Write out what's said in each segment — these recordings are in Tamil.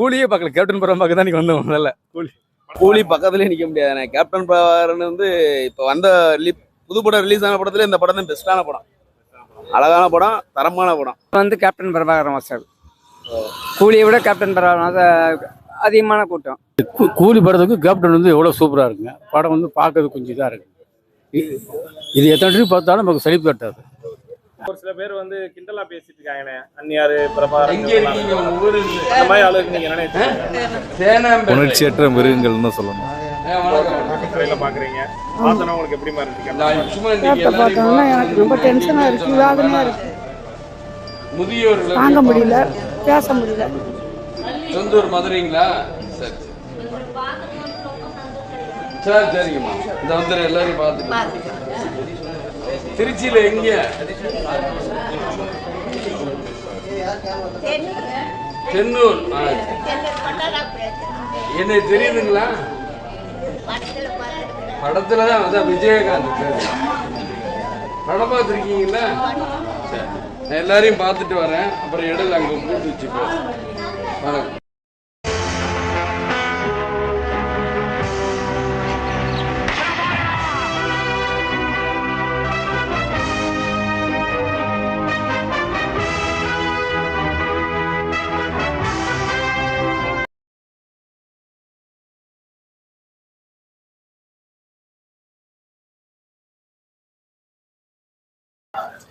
கூலியே பார்க்கல. கேப்டன் படம் பார்க்க தான் நீங்க வந்தோம் முதல்ல. கூலி. கூலி பக்கத்துலேயே நிற்க முடியாது. கேப்டன் பவர்னு வந்து இப்போ வந்த ரிலீ புது படம் ரிலீஸ் ஆன படத்துல இந்த படம் தான் பெஸ்ட்டான படம். அழகான படம் தரமான படம். வந்து கேப்டன் பிரபாகரன் மாஸ்டர் கூலியை விட கேப்டன் பிரபாகரன் அதிகமான கூட்டம். கூலி படத்துக்கு கேப்டன் வந்து எவ்வளோ சூப்பராக இருக்குங்க. படம் வந்து பார்க்கறது கொஞ்சம் இதாக இருக்கு. இ- இது எத்தனை பார்த்தாலும் நமக்கு சலிப்பு தட்டாது. ஒரு சில பேர் வந்து கிண்டலா பேசிட்டு இருக்காங்கண்ணே. அந்நியாரு பிரபாகரன் அந்த மாதிரி ஆளுக்கு நீங்க நினைச்சீங்க? உணர்ச்சியற்ற மிருகங்கள்னு சொல்லணும். பாக்குறீங்க. பார்த்தோன்னா உங்களுக்கு பார்த்தோம்னா எனக்கு ரொம்ப டென்ஷனாக இருக்கு. வேதனையாக இருக்கு. தாங்க முடியல. பேச முடியல. சொந்தூர் மதுரைங்களா? சரி சரி. சரிங்கம்மா. இந்த வந்துடுற எல்லாரையும் பார்த்துட்டு திருச்சியில எங்க? தென்னூர். என்ன தெரியுதுங்களா? படத்துல தான் அதான் விஜயகாந்த் படம் பார்த்துருக்கீங்களா? நான் எல்லாரையும் பார்த்துட்டு வரேன். அப்புறம் இடையில அங்கே கூட்டு வச்சு வணக்கம்.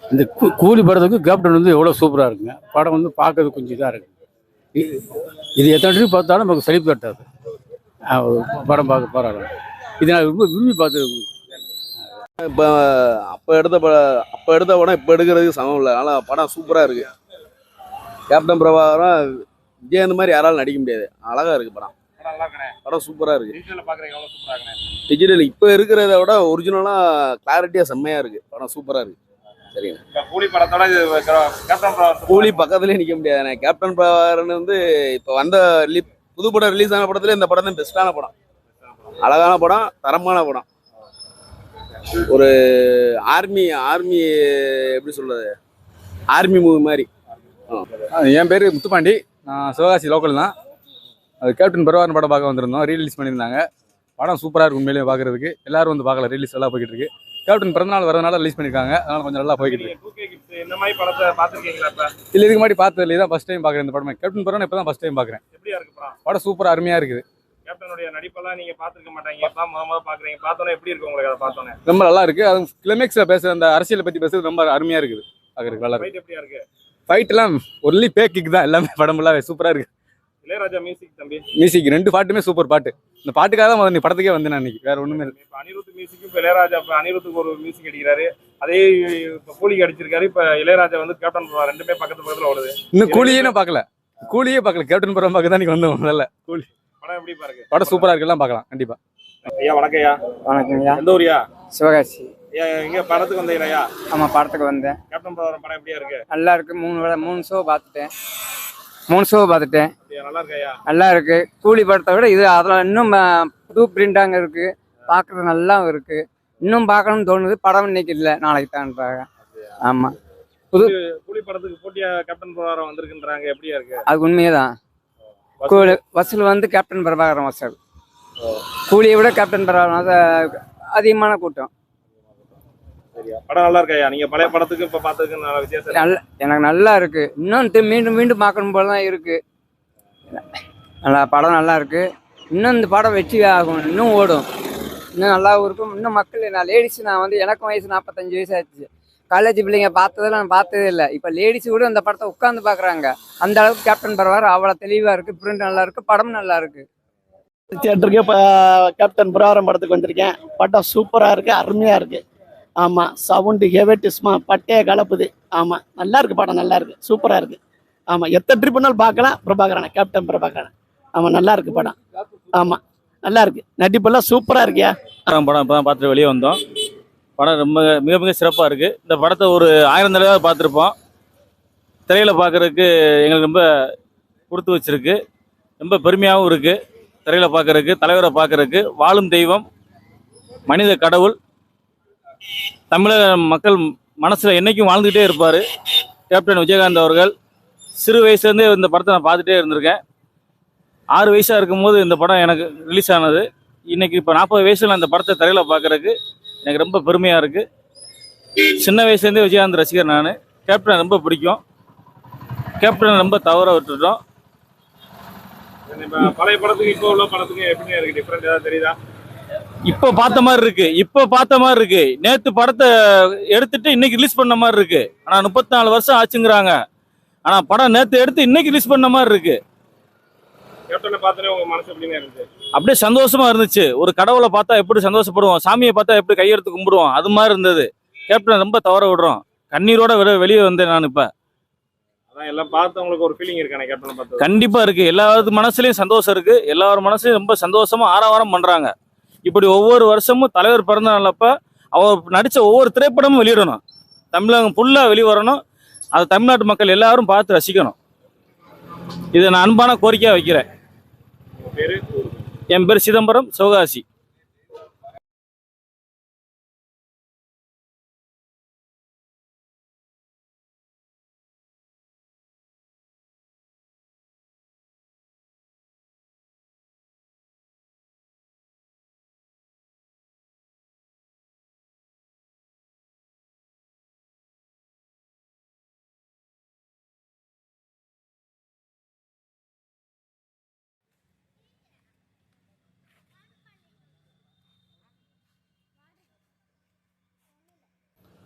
இந்த கூ- கூலி படத்துக்கு கேப்டன் வந்து எவ்வளோ சூப்பராக இருக்குங்க. படம் வந்து பார்க்கறது கொஞ்சம் இதாக இருக்கு. இது எத்தனை ட்ரிப் பார்த்தாலும் நமக்கு சலிப்பு தட்டாது ஆ, படம் பார்க்க பரவாயில்ல இது நான் ரொம்ப விரும்பி பார்த்து இப்போ அப்போ எடுத்த படம் அப்போ எடுத்த படம் இப்போ எடுக்கிறதுக்கு சமம் இல்லை. ஆனால் படம் சூப்பராக இருக்கு. கேப்டன் பிரபாகரம் விஜய் அந்த மாதிரி யாராலும் நடிக்க முடியாது. அழகா இருக்கு படம். படம் சூப்பராக இருக்கு. டிஜிட்டல்ல பாக்குறீங்க எவ்வளவு சூப்பரா இருக்கண்ணே. டிஜிட்டல் இப்போ இருக்கிறத விட ஒரிஜினலாக கிளாரிட்டியாக செம்மையாக இருக்கு. படம் சூப்பராக இருக்கு. சரிங்க இப்ப கூலி படத்தோட இது கேப்டன் பிரபாகரன் கூலி பக்கத்துலேயே நிற்க முடியாது. கேப்டன் பிரபாகரன் வந்து இப்போ வந்த ரிலீ புது படம் ரிலீஸ் ஆன படத்துல இந்த படம் தான் பெஸ்ட்டான படம். அழகான படம் தரமான படம். ஒரு ஆர்மி ஆர்மி எப்படி சொல்றது? ஆர்மி மூவி மாதிரி. என் பேர் முத்துப்பாண்டி. நான் சிவகாசி லோக்கல் தான். அது கேப்டன் பரவாரன் படம் பார்க்க வந்திருந்தோம். ரீலீஸ் பண்ணியிருந்தாங்க. படம் சூப்பராக இருக்கும் உண்மையிலேயே பார்க்கறதுக்கு எல்லாரும் வந்து பார்க்கல ரிலீஸ் நல்லா போய்கிட்டு இருக்கு. கேப்டன் பிறந்தநாள் வரதுனால ரிலீஸ் பண்ணியிருக்காங்க அதனால கொஞ்சம் நல்லா போய்கிட்டு இருக்கு. இந்த மாதிரி படத்தை பாத்திருக்கீங்களா இப்ப? இல்லை இதுக்கு முன்னாடி பார்த்ததுல தான் ஃபஸ்ட் டைம் பார்க்குறேன் இந்த படமே. கேப்டன் பரவான் இப்போ தான் ஃபஸ்ட் டைம் பார்க்குறேன் எப்படியா இருக்கு படம்? சூப்பராக அருமையாக இருக்குது. கேப்டனுடைய நடிப்பெல்லாம் நீங்க பாத்துருக்க மாட்டாங்க. இப்ப முத முத பாக்குறீங்க. பார்த்தோன்னே எப்படி இருக்கு உங்களுக்கு அதை பார்த்தோன்னே? ரொம்ப நல்லா இருக்கு. அது கிளைமேக்ஸில் பேசுகிற அந்த அரசியலை பற்றி பேசுறது ரொம்ப அருமையாக இருக்குது. பார்க்குறதுக்கு நல்லா இருக்கு. ஃபைட் எப்படியா இருக்கு? ஃபைட்லாம் ஒன்லி பேக்கிக்கு தான். எல்லாமே படம் ஃபுல்லாகவே சூப்பராக இருக்கு. இளையராஜா மியூசிக் தம்பி. மியூசிக் ரெண்டு பாட்டுமே சூப்பர் பாட்டு. இந்த பாட்டுக்காக தான் முதல்ல நீ படத்துக்கே வந்தேன் நான் இன்னைக்கு. வேற ஒன்றுமே இல்லை. இப்ப அனிருத் மியூசிக் இப்ப இளையராஜா இப்ப அனிருத்துக்கு ஒரு மியூசிக் அடிக்கிறாரு. அதே இப்ப கூலிக்கு அடிச்சிருக்காரு. இப்ப இளையராஜா வந்து கேப்டன் பிரபாகரன் ரெண்டுமே பக்கத்து பக்கத்துல ஓடுது. இன்னும் கூலியே நான் பார்க்கல. கூலியே பார்க்கல. கேப்டன் படம் பார்க்க தான் நீங்க வந்தோம் முதல்ல. கூலி. படம் எப்படி பாருங்க படம் சூப்பரா இருக்கலாம் பார்க்கலாம். கண்டிப்பா. ஐயா வணக்கம்யா வணக்கங்கய்யா எந்த ஊரியா சிவகாசி. ஐயா எங்க படத்துக்கு வந்தீங்களா ஆமாம் படத்துக்கு வந்தேன். கேப்டன் பிரபாகரன் படம் எப்படியா இருக்கு? நல்லா இருக்கு. மூணு வேளை மூணு ஷோ பார்த்துட்டேன். மூணு ஷோ பார்த்துட்டேன். நல்லா இருக்கு. கூலி படத்தை விட இது அதில் இன்னும் புது பிரிண்டாங்க இருக்கு. பார்க்கறது நல்லா இருக்கு. இன்னும் பார்க்கணும்னு தோணுது. படம் இன்னைக்கு இல்லை நாளைக்கு தான்றாங்க ஆமாம் கூலி படத்துக்கு போட்டியா கேப்டன் பிரபாகரன் வந்திருக்குன்றாங்க. எப்படியா இருக்கு? அது உண்மையே தான் கூலி வசூல் வந்து கேப்டன் பிரபாகரன் வசூல். கூலியை விட கேப்டன் பிரபாகரன் மாஸ்டர் அதிகமான கூட்டம். சரியா படம் நல்லா இருக்கையா நீங்க பழைய படத்துக்கு இப்ப பார்த்ததுக்கு நல்ல வித்தியாசம் இருக்கு. நல்ல எனக்கு நல்லா இருக்கு. இன்னும் மீண்டும் மீண்டும் பார்க்கணும் போல தான் இருக்கு. நல்லா படம் நல்லா இருக்கு. இன்னும் இந்த படம் வெற்றி ஆகும். இன்னும் ஓடும். இன்னும் நல்லாவும் இருக்கும். இன்னும் மக்கள் நான் லேடிஸ் நான் வந்து எனக்கும் வயசு நாற்பத்தஞ்சு வயசு ஆச்சு. காலேஜ் பிள்ளைங்க பார்த்ததெல்லாம் நான் பார்த்ததே இல்லை. இப்போ லேடிஸ் கூட இந்த படத்தை உட்காந்து பார்க்குறாங்க. அந்த அளவுக்கு கேப்டன் பரவார் அவ்வளோ தெளிவாக இருக்கு. பிரிண்ட் நல்லா இருக்கு. படம் நல்லா இருக்கு. தியேட்டருக்கு இப்போ கேப்டன் புராரம் படத்துக்கு வந்திருக்கேன். படம் சூப்பராக இருக்குது அருமையாக இருக்குது ஆமாம் சவுண்டு ஹெவெட்டிஸ்மா பட்டையை கலப்புது. ஆமாம் நல்லா இருக்கு படம் நல்லா இருக்கு. சூப்பராக இருக்குது ஆமாம் எத்தனை ட்ரிப் பண்ணாலும் பார்க்கலாம். பிரபாகரனை கேப்டன் பிரபாகரன். ஆமாம் நல்லா இருக்கு படம். ஆமாம் நல்லா இருக்கு நடிப்பெல்லாம் சூப்பராக இருக்கியா? படம் படம் இப்போ தான் பார்த்துட்டு வெளியே வந்தோம். படம் ரொம்ப மிக மிக சிறப்பாக இருக்குது இந்த படத்தை ஒரு ஆயிரம் தடவை பார்த்துருப்போம். திரையில் பார்க்குறதுக்கு எங்களுக்கு ரொம்ப கொடுத்து வச்சிருக்கு. ரொம்ப பெருமையாகவும் இருக்குது திரையில் பார்க்குறதுக்கு தலைவரை பார்க்குறதுக்கு வாழும் தெய்வம் மனித கடவுள் தமிழக மக்கள் மனசில் என்றைக்கும் வாழ்ந்துக்கிட்டே இருப்பார். கேப்டன் விஜயகாந்த் அவர்கள். சிறு வயசுலேருந்தே இந்த படத்தை நான் பார்த்துட்டே இருந்திருக்கேன். ஆறு வயசாக இருக்கும்போது இந்த படம் எனக்கு ரிலீஸ் ஆனது. இன்னைக்கு இப்போ நாற்பது வயசில் அந்த படத்தை தரையில் பார்க்கறதுக்கு எனக்கு ரொம்ப பெருமையாக இருக்குது சின்ன வயசுலேருந்தே விஜயகாந்த் ரசிகர் நான். கேப்டன் ரொம்ப பிடிக்கும். கேப்டன் ரொம்ப தவற விட்டுட்டோம். பழைய படத்துக்கு இப்போ உள்ள படத்துக்கு எப்படி இருக்கு டிஃப்ரெண்ட் ஏதாவது தெரியுதா? இப்போ பார்த்த மாதிரி இருக்கு. இப்போ பார்த்த மாதிரி இருக்கு. நேத்து படத்தை எடுத்துட்டு இன்னைக்கு ரிலீஸ் பண்ண மாதிரி இருக்கு. ஆனா முப்பத்தி நாலு வருஷம் ஆச்சுங்கிறாங்க. ஆனா படம் நேத்து எடுத்து இன்னைக்கு ரிலீஸ் பண்ண மாதிரி இருக்கு. அப்படியே சந்தோஷமா இருந்துச்சு. ஒரு கடவுளை பார்த்தா எப்படி சந்தோஷப்படுவோம்? சாமியை பார்த்தா எப்படி கையெடுத்து கும்பிடுவோம்? அது மாதிரி இருந்தது. கேப்டன் ரொம்ப தவற விடுறோம். கண்ணீரோட வெளி- வெளியே வந்தேன் நான் இப்ப. எல்லாம் பார்த்து உங்களுக்கு ஒரு ஃபீலிங் இருக்கானே கேப்டனை பார்த்து கண்டிப்பா இருக்கு. எல்லாரு மனசுலயும் சந்தோஷம் இருக்கு. எல்லார் மனசுலயும் ரொம்ப சந்தோஷமா ஆரவாரம் பண்றாங்க. இப்படி ஒவ்வொரு வருஷமும் தலைவர் பிறந்த நாளப்ப அவர் நடித்த ஒவ்வொரு திரைப்படமும் வெளியிடணும். தமிழகம் ஃபுல்லாக வெளிவரணும். அதை தமிழ்நாட்டு மக்கள் எல்லாரும் பார்த்து ரசிக்கணும். இதை நான் அன்பான கோரிக்கையாக வைக்கிறேன். என் பேர் சிதம்பரம் சிவகாசி.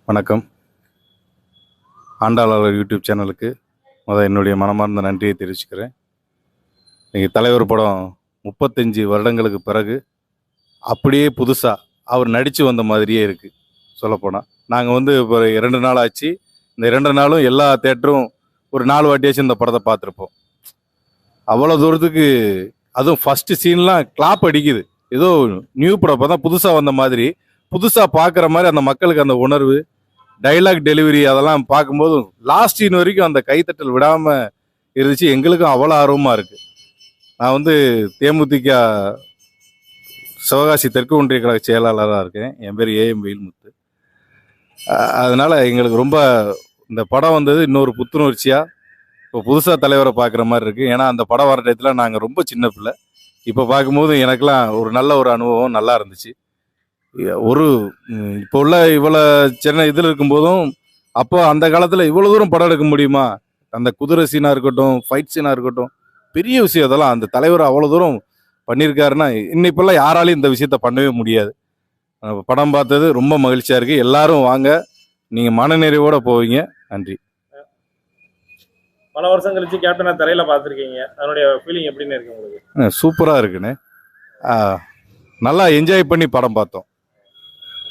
வணக்கம். ஆண்டாளர் யூடியூப் சேனலுக்கு முதல் என்னுடைய மனமார்ந்த நன்றியை தெரிவிச்சுக்கிறேன். இன்னைக்கு தலைவர் படம் முப்பத்தஞ்சு வருடங்களுக்கு பிறகு அப்படியே புதுசாக அவர் நடித்து வந்த மாதிரியே இருக்குது சொல்லப்போனால் நாங்கள் வந்து இப்போ இரண்டு நாள் ஆச்சு. இந்த இரண்டு நாளும் எல்லா தேட்டரும் ஒரு நாலு வாட்டியாச்சும் இந்த படத்தை பார்த்துருப்போம். அவ்வளோ தூரத்துக்கு அதுவும் ஃபஸ்ட்டு சீன்லாம் கிளாப் அடிக்குது. ஏதோ நியூ படம் தான் புதுசாக வந்த மாதிரி புதுசாக பார்க்குற மாதிரி அந்த மக்களுக்கு அந்த உணர்வு டைலாக் டெலிவரி அதெல்லாம் பார்க்கும்போது லாஸ்ட் சீன் வரைக்கும் அந்த கைத்தட்டல் விடாமல் இருந்துச்சு. எங்களுக்கும் அவ்வளோ ஆர்வமாக இருக்குது நான் வந்து தேமுதிக சிவகாசி தெற்கு ஒன்றிய கழக செயலாளராக இருக்கேன். என் பேர் ஏஎம் வெயில்முத்து அதனால் எங்களுக்கு ரொம்ப இந்த படம் வந்தது இன்னொரு புத்துணர்ச்சியாக இப்போ புதுசாக தலைவரை பார்க்குற மாதிரி இருக்குது ஏன்னா அந்த படம் வர டயத்தில் நாங்கள் ரொம்ப சின்ன பிள்ளை. இப்போ பார்க்கும்போது எனக்கெல்லாம் ஒரு நல்ல ஒரு அனுபவம் நல்லா இருந்துச்சு. ஒரு இப்போ உள்ள இவ்வளோ சின்ன இதில் இருக்கும்போதும் அப்போ அந்த காலத்தில் இவ்வளோ தூரம் படம் எடுக்க முடியுமா? அந்த குதிரை சீனாக இருக்கட்டும் ஃபைட் சீனாக இருக்கட்டும் பெரிய விஷயம் அதெல்லாம் அந்த தலைவர் அவ்வளோ தூரம் பண்ணியிருக்காருன்னா இன்னும் இப்போல்லாம் யாராலையும் இந்த விஷயத்த பண்ணவே முடியாது. படம் பார்த்தது ரொம்ப மகிழ்ச்சியாக இருக்குது எல்லாரும் வாங்க நீங்கள் மனநிறைவோட போவீங்க. நன்றி. பல வருஷம் கழிச்சு கேப்டனை திரையில பார்த்துருக்கீங்க. அதனுடைய ஃபீலிங் எப்படின்னு இருக்கு உங்களுக்கு? சூப்பராக இருக்குண்ணே. நல்லா என்ஜாய் பண்ணி படம் பார்த்தோம்.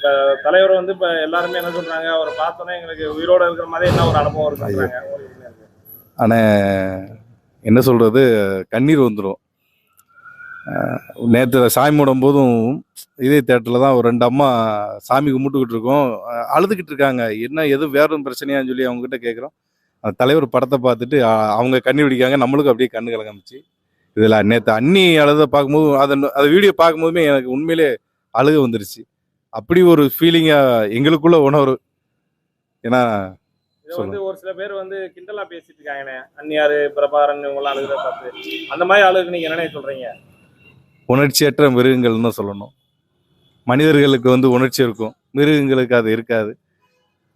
இப்ப தலைவர் வந்து இப்ப எல்லாருமே என்ன சொல்றாங்க அவரை பார்த்தோன்னே எங்களுக்கு உயிரோட இருக்கிற மாதிரி என்ன ஒரு அனுபவம் இருக்குன்றாங்க உங்களுக்கு எப்படி இருக்கு? ஆனால் என்ன சொல்கிறது கண்ணீர் வந்துடும் நேற்று சாமி மூடும் போதும் இதே தேட்டரில் தான் ஒரு ரெண்டு அம்மா சாமி கும்பிட்டுக்கிட்டு இருக்கோம். அழுதுகிட்டு இருக்காங்க. என்ன எதுவும் வேற எதுவும் பிரச்சனையான்னு சொல்லி அவங்ககிட்ட கேட்குறோம் அந்த தலைவர் படத்தை பார்த்துட்டு அவங்க கண்ணீர் பிடிக்காங்க நம்மளுக்கும் அப்படியே கண்ணு கலங்கமிச்சு. இதில் நேற்று அண்ணி அழுத பார்க்கும்போது அதை அந்த வீடியோ பார்க்கும்போதுமே எனக்கு உண்மையிலே அழுக வந்துருச்சு. அப்படி ஒரு ஃபீலிங்காக எங்களுக்குள்ள உணர்வு. ஏன்னா வந்து ஒரு சில பேர் வந்து கிண்டலா பேசிட்டு இருக்காங்கண்ணே. அந்நியாரு பிரபாரன் இவங்கெல்லாம் அழுகுறத பார்த்து. அந்த மாதிரி அழுகுக்கு நீங்க என்ன சொல்றீங்க? உணர்ச்சியற்ற மிருகங்கள்னு தான் சொல்லணும். மனிதர்களுக்கு வந்து உணர்ச்சி இருக்கும். மிருகங்களுக்கு அது இருக்காது.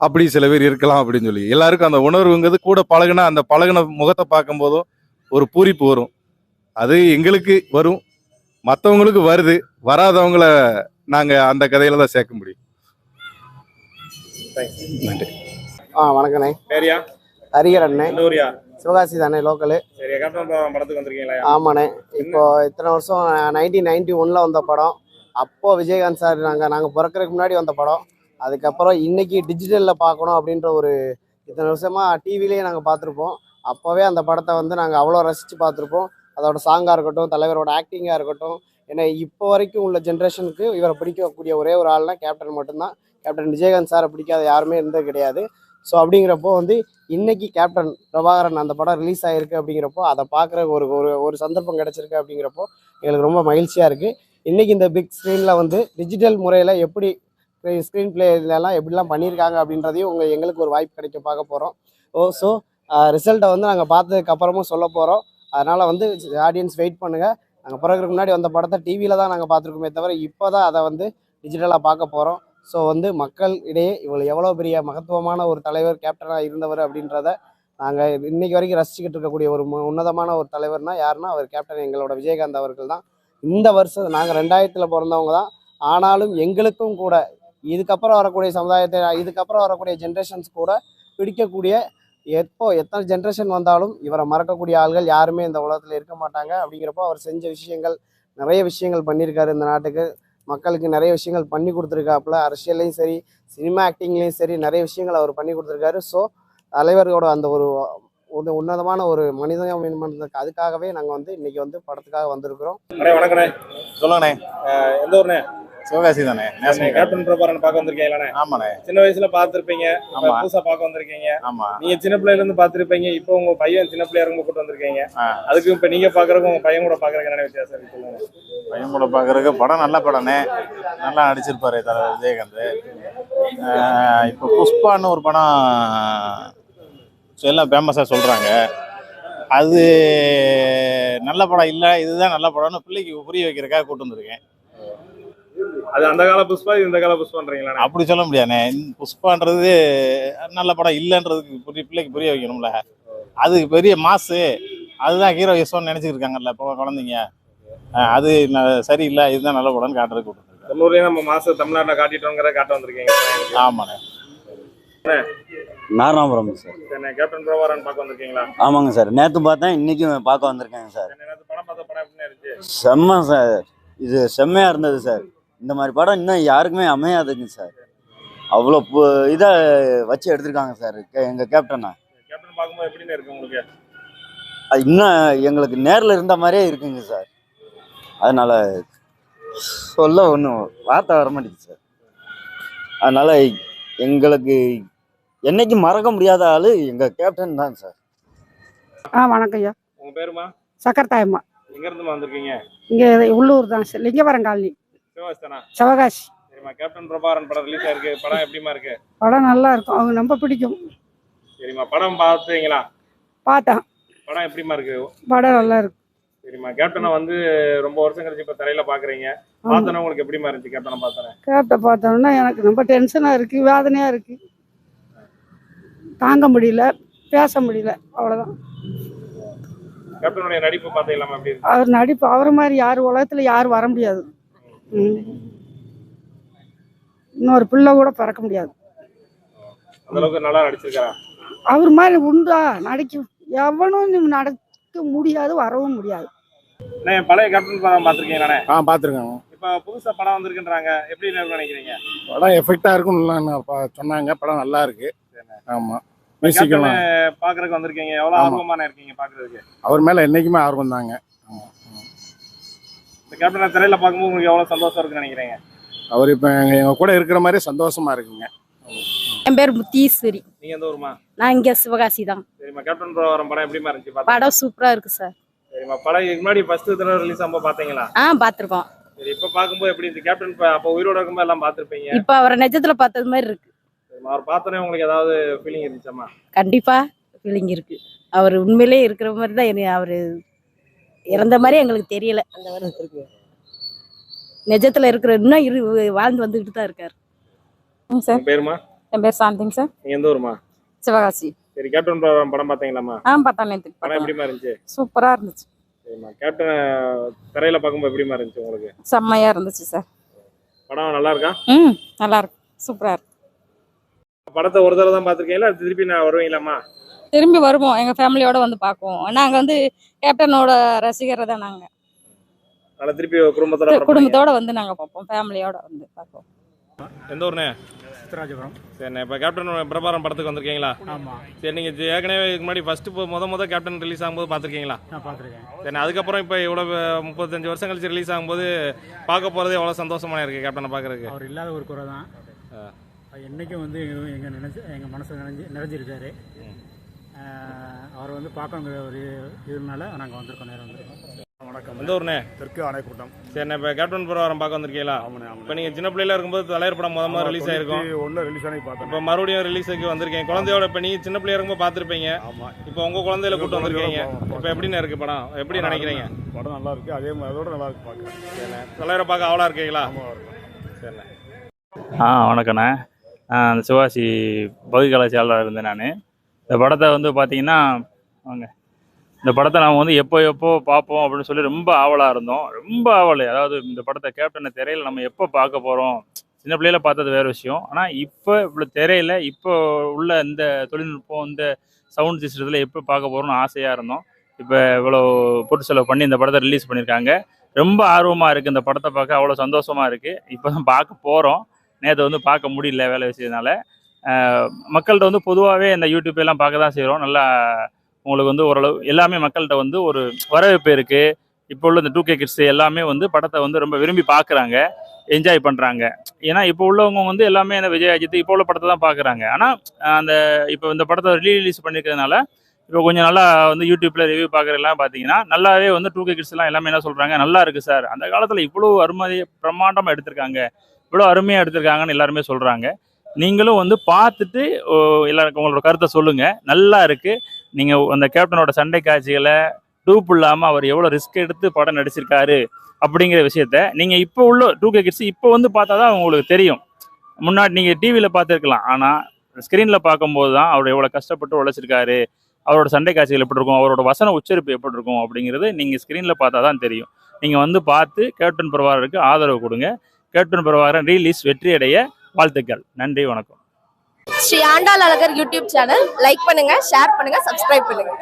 அப்படி சில பேர் இருக்கலாம் அப்படின்னு சொல்லி. எல்லாருக்கும் அந்த உணர்வுங்கிறது கூட பழகுனா அந்த பழகுன முகத்தை பார்க்கும்போதும் ஒரு பூரிப்பு வரும். அது எங்களுக்கு வரும். மற்றவங்களுக்கு வருது. வராதவங்கள நாங்கள் அந்த கதையில தான் சேர்க்க முடியும். நன்றி. ஆ வணக்கண்ணே சரியா ஹரிகர் அண்ணே. சிவகாசி தானே லோக்கலு படத்துக்கு வந்திருக்கீங்களா? ஆமாண்ணே இப்போ இத்தனை வருஷம் நைன்டீன் நைன்டி ஒன்ல வந்த படம். அப்போ விஜயகாந்த் சார் நாங்கள் நாங்கள் பிறக்கறதுக்கு முன்னாடி வந்த படம். அதுக்கப்புறம் இன்னைக்கு டிஜிட்டலில் பார்க்கணும் அப்படின்ற ஒரு இத்தனை வருஷமா டிவிலேயே நாங்கள் பார்த்துருப்போம். அப்போவே அந்த படத்தை வந்து நாங்கள் அவ்வளோ ரசித்து பார்த்துருப்போம். அதோட சாங்காக இருக்கட்டும் தலைவரோட ஆக்டிங்காக இருக்கட்டும் ஏன்னா இப்போ வரைக்கும் உள்ள ஜென்ரேஷனுக்கு இவரை பிடிக்கக்கூடிய ஒரே ஒரு ஆள்னா கேப்டன் மட்டும்தான். கேப்டன் விஜயகாந்த் சாரை பிடிக்காத யாருமே இருந்தது கிடையாது. ஸோ அப்படிங்கிறப்போ வந்து இன்னைக்கு கேப்டன் பிரபாகரன் அந்த படம் ரிலீஸ் ஆகிருக்கு அப்படிங்கிறப்போ அதை பார்க்குற ஒரு ஒரு ஒரு சந்தர்ப்பம் கிடச்சிருக்கு அப்படிங்கிறப்போ எங்களுக்கு ரொம்ப மகிழ்ச்சியாக இருக்குது இன்றைக்கி இந்த பிக் ஸ்க்ரீனில் வந்து டிஜிட்டல் முறையில் எப்படி ஸ்க்ரீன் பிளேலாம் எப்படிலாம் பண்ணியிருக்காங்க அப்படின்றதையும் உங்கள் எங்களுக்கு ஒரு வாய்ப்பு கிடைக்க பார்க்க போகிறோம் ஓ ஸோ ரிசல்ட்டை வந்து நாங்கள் பார்த்ததுக்கு அப்புறமும் சொல்ல போகிறோம் அதனால் வந்து ஆடியன்ஸ் வெயிட் பண்ணுங்கள் நாங்கள் பிறகுக்கு முன்னாடி வந்த படத்தை டிவியில் தான் நாங்கள் பார்த்துருக்கோமே தவிர இப்போ தான் அதை வந்து டிஜிட்டலாக பார்க்க போகிறோம் ஸோ வந்து மக்கள் இடையே இவ்வளோ எவ்வளோ பெரிய மகத்துவமான ஒரு தலைவர் கேப்டனாக இருந்தவர் அப்படின்றத நாங்கள் இன்னைக்கு வரைக்கும் ரசிச்சுக்கிட்டு இருக்கக்கூடிய ஒரு உன்னதமான ஒரு தலைவர்னால் யாருன்னா அவர் கேப்டன் எங்களோட விஜயகாந்த் அவர்கள் தான். இந்த வருஷம் நாங்கள் ரெண்டாயிரத்தில் பிறந்தவங்க தான். ஆனாலும் எங்களுக்கும் கூட இதுக்கப்புறம் வரக்கூடிய சமுதாயத்தை இதுக்கப்புறம் வரக்கூடிய ஜென்ரேஷன்ஸ் கூட பிடிக்கக்கூடிய எப்போ எத்தனை ஜென்ரேஷன் வந்தாலும் இவரை மறக்கக்கூடிய ஆள்கள் யாருமே இந்த உலகத்தில் இருக்க மாட்டாங்க. அப்படிங்கிறப்போ அவர் செஞ்ச விஷயங்கள் நிறைய விஷயங்கள் பண்ணியிருக்காரு இந்த நாட்டுக்கு. மக்களுக்கு நிறைய விஷயங்கள் பண்ணி கொடுத்துருக்காப்புல. அரசியல்லையும் சரி சினிமா ஆக்டிங்லேயும் சரி நிறைய விஷயங்கள் அவர் பண்ணி கொடுத்துருக்காரு. ஸோ தலைவரோட அந்த ஒரு ஒரு உன்னதமான ஒரு வேணுமென்றதுக்கு அதுக்காகவே நாங்கள் வந்து இன்னைக்கு வந்து படத்துக்காக வந்திருக்கிறோம். அண்ணே வணக்கண்ணே. சொல்லுங்கண்ணே. எந்த ஊர்ண்ணே? சிவகாசி தானே? நேஷனல் கேப்டன் பிரபாரன் பார்க்க வந்திருக்கீங்களாண்ணே ஆமாண்ணே. சின்ன வயசுல பார்த்திருப்பீங்க. புதுசா பார்க்க வந்திருக்கீங்க. ஆமா. நீங்க சின்ன பிள்ளையில இருந்து பார்த்திருப்பீங்க இப்போ உங்க பையன் சின்ன பிள்ளையா இருக்கும் கூட்டு வந்திருக்கீங்க. அதுக்கு இப்ப நீங்க பாக்குறதுக்கும் உங்க பையன் கூட பாக்குறதுக்கு என்ன வித்தியாசம் சொல்லுங்க. பையன் கூட பார்க்கறதுக்கு படம் நல்ல படம்னே நல்லா நடிச்சிருப்பாரு தலைவர் விஜயகாந்த். இப்போ புஷ்பான்னு ஒரு படம் எல்லாம் ஃபேமஸாக சொல்கிறாங்க அது நல்ல படம் இல்லை இதுதான் நல்ல படம்னு பிள்ளைக்கு புரிய வைக்கிறதுக்காக கூட்டு வந்திருக்கேன். அது அந்த கால புஷ்பா இது இந்த கால புஷ்பான்றீங்களா அப்படி சொல்ல முடியாதுண்ணே. இந்த புஷ்பான்றது நல்ல படம் இல்லைன்றதுக்கு புரிய பிள்ளைக்கு புரிய வைக்கணும்ல. அதுக்கு பெரிய மாசு. அதுதான் ஹீரோ யசோன்னு நினச்சிட்டு இருக்காங்கல்ல இப்போ குழந்தைங்க அது சரியில்லை. இதுதான் நல்ல படம்னு காட்டுறதுக்கு கூட்டு வந்திருக்கேன் தொண்ணூறுலயே நம்ம மாசம் தமிழ்நாட்டுல காட்டிட்டோங்கிற காட்ட வந்திருக்கீங்க. ஆமாண்ணே. நாரணாபுரம் சார். கேப்டன் பிரபாரன் பார்க்க வந்திருக்கீங்களா? ஆமாங்க சார். நேற்று பார்த்தேன் இன்னைக்கும் பார்க்க வந்திருக்கேங்க சார். என்ன படம் பார்த்த படம் எப்படி இருந்துச்சு? செம்ம சார். இது செம்மையாக இருந்தது சார். இந்த மாதிரி படம் இன்னும் யாருக்குமே அமையாதுங்க சார். அவ்வளோ இதாக வச்சு எடுத்திருக்காங்க சார் எங்கள் கேப்டனை. கேப்டன் பார்க்கும்போது எப்படின்னு இருக்கு உங்களுக்கு? அது இன்னும் எங்களுக்கு நேரில் இருந்த மாதிரியே இருக்குங்க சார். அதனால சொல்ல ஒன்றும் வார்த்தை வர மாட்டேங்குது சார். அதனால எங்களுக்கு என்னைக்கும் மறக்க முடியாத ஆள் எங்கள் கேப்டன் தான் சார். ஆ வணக்கம் ஐயா. உங்க பேருமா? சக்கரத்தாயம்மா. எங்க இருந்து வந்திருக்கீங்க? இங்கே உள்ளூர் தான் சார். லிங்கவரம் காலனி. சிவாஸ் தானா? சிவகாசி. சரிம்மா கேப்டன் பிரபாரன் படம் ரிலீஸ் ஆயிருக்கு. படம் எப்படிமா இருக்கு? படம் நல்லா இருக்கும். அவங்க ரொம்ப பிடிக்கும். சரிம்மா படம் பார்த்தீங்களா பார்த்தேன். படம் எப்படிமா இருக்கு? படம் நல்லா இருக்கு. சரிம்மா கேப்டனை வந்து ரொம்ப வருஷம் கழிச்சு இப்ப திரையில பாக்குறீங்க. பார்த்தோன்னா உங்களுக்கு எப்படிமா இருந்துச்சு கேப்டனை பார்த்தோன்னே? கேப்ட பார்த்தோன்னா எனக்கு ரொம்ப டென்ஷனாக இருக்குது வேதனையாக இருக்குது தாங்க முடியல பேச முடியல அவ்வளோதான் கேப்டனுடைய நடிப்பு இருக்கு? அவர் நடிப்பு அவர் மாதிரி யார் உலகத்தில் யாரும் வர முடியாது. இன்னொரு பிள்ளை கூட பிறக்க முடியாது. அந்த அளவுக்கு நல்லா நடிச்சிருக்காரா? அவர் மாதிரி உண்டா? நடிக்கும் எவனும் நடக்க முடியாது வரவும் முடியாது. அண்ணே, பழைய கேப்டன் படம் பார்த்துருக்கீங்களாண்ணே ஆ பார்த்துருக்கேன். இப்போ புதுசா படம் வந்திருக்குன்றாங்க. எப்படி இருக்குன்னு நினைக்கிறீங்க? படம் எஃபெக்டாக இருக்கும்னு சொன்னாங்க. படம் நல்லா இருக்கு. ஆமாம் மியூசிக் கேப்டன் எல்லாம் பாக்குறதுக்கு வந்திருக்கீங்க. எவ்வளவு ஆமா. ஆர்வமான இருக்கீங்க பாக்குறதுக்கு அவர் மேலே என்னைக்குமே ஆர்வம் தாங்க இந்த கேப்டனை திரையில பார்க்கும்போது உங்களுக்கு எவ்வளவு சந்தோஷம் இருக்குன்னு நினைக்கிறீங்க? அவர் இப்போ எங்கள் எங்கள் கூட இருக்கிற மாதிரி சந்தோஷமா இருக்குங்க. என் பேர் முத்தீஸ்வரி. நீங்க எந்த ஊருமா நான் இங்கே சிவகாசி தான். சரிம்மா கேப்டன் பிரபாரம் படம் எப்படிமா இருந்துச்சு? படம் சூப்பரா இருக்கு சார். சரிம்மா படம் இதுக்கு முன்னாடி ஃபர்ஸ்ட் தடவை ரிலீஸ் ஆகும்போது பாத்தீங்களா ஆ பார்த்துருக்கோம். சரி இப்போ பார்க்கும்போது எப்படி இந்த கேப்டன் இப்ப- அப்போ உயிரோட இருக்கும்போது எல்லாம் பார்த்திருப்பீங்க? இப்போ அவரை நிஜத்துல பார்த்தது மாதிரி இருக்கு. சரிம்மா, அவர் பார்த்தோன்னே உங்களுக்கு ஏதாவது ஃபீலிங் இருந்துச்சாமா கண்டிப்பா ஃபீலிங் இருக்கு. அவர் உண்மையிலே இருக்கிற மாதிரி தான் அவர் இறந்த மாதிரி எங்களுக்கு தெரியல. அந்த இருக்கு நிஜத்துல இருக்கிற இன்னும் இரு வாழ்ந்து வந்துகிட்டு தான் இருக்காரு. உங்க பேருமா? என் பேர் சாந்திங் சார். எந்த ஊருமா? சிவகாசி. சரி கேப்டன் படம் பார்த்தீங்களாமா ஆ பார்த்தேன் நேற்று படம் எப்படிமா இருந்துச்சு? சூப்பராக இருந்துச்சு. சரிம்மா கேப்டன் திரையில பார்க்கும்போது எப்படிமா இருந்துச்சு உங்களுக்கு? செம்மையாக இருந்துச்சு சார். படம் நல்லா இருக்கா? ம் நல்லா இருக்கு. சூப்பராக இருக்கு. படத்தை ஒரு தடவை தான் பார்த்துருக்கீங்களா? திருப்பி நான் வருவீங்களாமா திரும்பி வருவோம். எங்கள் ஃபேமிலியோட வந்து பார்க்குவோம். நாங்கள் வந்து கேப்டனோட ரசிகர் தான் நாங்கள் திருப்பி குடும்பத்தோட. குடும்பத்தோட வந்து நாங்கள் பார்ப்போம். ஃபேமிலியோட வந்து பார்ப்போம். எந்த ஊர்ண்ணே? சித்தராஜபுரம். சரிண்ணே இப்போ கேப்டன் பிரபாரம் படத்துக்கு வந்திருக்கீங்களா? ஆமாம் சரி நீங்கள் ஏற்கனவே இதுக்கு முன்னாடி ஃபர்ஸ்ட் இப்போ முத முத கேப்டன் ரிலீஸ் ஆகும்போது பார்த்துருக்கீங்களா? நான் பார்த்துருக்கேன். சரி அதுக்கப்புறம் இப்போ இவ்வளோ முப்பத்தஞ்சு வருஷம் கழிச்சு ரிலீஸ் ஆகும்போது பார்க்க போகிறது எவ்வளோ சந்தோஷமா இருக்கு கேப்டனை பார்க்கறதுக்கு? அவர் இல்லாத ஒரு குறை தான். என்றைக்கும் வந்து எங்கள் நினைச்சு எங்கள் மனசு நினைஞ்சு நிறைஞ்சிருக்காரு அவரை வந்து பார்க்கணுங்கிற ஒரு இதனால நாங்கள் வந்திருக்கோம் நேரம் வந்திருக்கோம். வணக்கம். எந்த ஊர்ண்ணே? தெற்கு ஆணைக்கூட்டம் சரிண்ணே இப்போ கேப்டன் பிரபாரம் பார்க்க வந்திருக்கீங்களா? ஆமாண்ணே ஆமாண்ணே. இப்போ நீங்கள் சின்ன பிள்ளையில இருக்கும்போது தலைவர் படம் முத முதல்ல ரிலீஸ் ஆயிருக்கும். ஒன்று ரிலீஸ் ஆனி பார்த்தேன். இப்போ மறுபடியும் ரிலீஸுக்கு வந்திருக்கேன் குழந்தையோட இப்போ நீங்கள் சின்ன பிள்ளையா இருக்கும்போது பார்த்துருப்பீங்க. ஆமாம் இப்போ உங்கள் குழந்தையில கூட்டு வந்திருக்கீங்க. இப்போ எப்படிண்ணே இருக்கு படம்? எப்படி நினைக்கிறீங்க? படம் நல்லா இருக்கு. அதே மாதிரி அதோட நல்லா இருக்கு பார்க்க. சரிண்ணே. தலைவரை பார்க்க அவ்வளோ இருக்கீங்களா? ஆமாம் சரிண்ணே. ஆ வணக்கண்ணே அந்த சிவாசி பகுதி கலாச்சாரில் இருந்தேன் நான். இந்த படத்தை வந்து பார்த்தீங்கன்னா வாங்க. இந்த படத்தை நம்ம வந்து எப்போ எப்போ பார்ப்போம் அப்படின்னு சொல்லி ரொம்ப ஆவலாக இருந்தோம். ரொம்ப ஆவல். அதாவது இந்த படத்தை கேப்டனை திரையில் நம்ம எப்போ பார்க்க போகிறோம் சின்ன பிள்ளையில பார்த்தது வேறு விஷயம். ஆனால் இப்போ இவ்வளோ திரையில் இப்போ உள்ள இந்த தொழில்நுட்பம் இந்த சவுண்ட் சிஸ்டத்தில் எப்போ பார்க்க போகிறோம்னு ஆசையாக இருந்தோம். இப்போ இவ்வளோ பொருட் செலவு பண்ணி இந்த படத்தை ரிலீஸ் பண்ணியிருக்காங்க. ரொம்ப ஆர்வமாக இருக்குது இந்த படத்தை பார்க்க. அவ்வளோ சந்தோஷமாக இருக்குது இப்போ தான் பார்க்க போகிறோம் நேற்று வந்து பார்க்க முடியல வேலை விஷயத்தினால. மக்கள்கிட்ட வந்து பொதுவாகவே இந்த யூடியூப் எல்லாம் பார்க்க தான் செய்கிறோம் நல்லா உங்களுக்கு வந்து ஓரளவு எல்லாமே மக்கள்கிட்ட வந்து ஒரு வரவேற்பு இருக்குது இப்போ உள்ள இந்த டூ கே கிட்ஸ் எல்லாமே வந்து படத்தை வந்து ரொம்ப விரும்பி பார்க்குறாங்க. என்ஜாய் பண்ணுறாங்க ஏன்னா இப்போ உள்ளவங்க வந்து எல்லாமே அந்த விஜய் அஜித் இப்போ உள்ள படத்தை தான் பார்க்குறாங்க. ஆனால் அந்த இப்போ இந்த படத்தை ரீலீஸ் பண்ணியிருக்கிறதுனால இப்போ கொஞ்சம் நல்லா வந்து யூடியூப்பில் ரிவ்யூ பார்க்குறதெல்லாம் பார்த்தீங்கன்னா நல்லாவே வந்து டூ கே கிட்ஸ்லாம் எல்லாமே என்ன சொல்கிறாங்க நல்லா இருக்குது சார் அந்த காலத்தில் இவ்வளோ அருமதி பிரம்மாண்டமாக எடுத்திருக்காங்க. இவ்வளோ அருமையாக எடுத்திருக்காங்கன்னு எல்லாருமே சொல்கிறாங்க நீங்களும் வந்து பார்த்துட்டு ஓ, எல்லாருக்கும் உங்களோட கருத்தை சொல்லுங்கள் நல்லா இருக்குது நீங்கள் அந்த கேப்டனோட சண்டை காட்சிகளை டூப் இல்லாமல் அவர் எவ்வளோ ரிஸ்க் எடுத்து படம் நடிச்சிருக்காரு அப்படிங்கிற விஷயத்த நீங்கள் இப்போ உள்ள டூ கே கிட்ஸ் இப்போ வந்து பார்த்தா தான் உங்களுக்கு தெரியும். முன்னாடி நீங்கள் டிவியில் பார்த்துருக்கலாம். ஆனால் ஸ்க்ரீனில் பார்க்கும்போது தான் அவர் எவ்வளோ கஷ்டப்பட்டு உழைச்சிருக்காரு. அவரோட சண்டை காட்சிகள் எப்படி இருக்கும்? அவரோட வசன உச்சரிப்பு எப்படி இருக்கும்? அப்படிங்கிறது நீங்கள் ஸ்க்ரீனில் பார்த்தா தான் தெரியும். நீங்கள் வந்து பார்த்து கேப்டன் பிரபாகருக்கு ஆதரவு கொடுங்க. கேப்டன் பிரபாகரன் ரீலீஸ் வெற்றியடைய வாழ்த்துக்கள். நன்றி வணக்கம். Shri Andal Azhagar YouTube channel. Like பண்ணுங்க ஷேர் பண்ணுங்க சப்ஸ்கிரைப் பண்ணுங்க.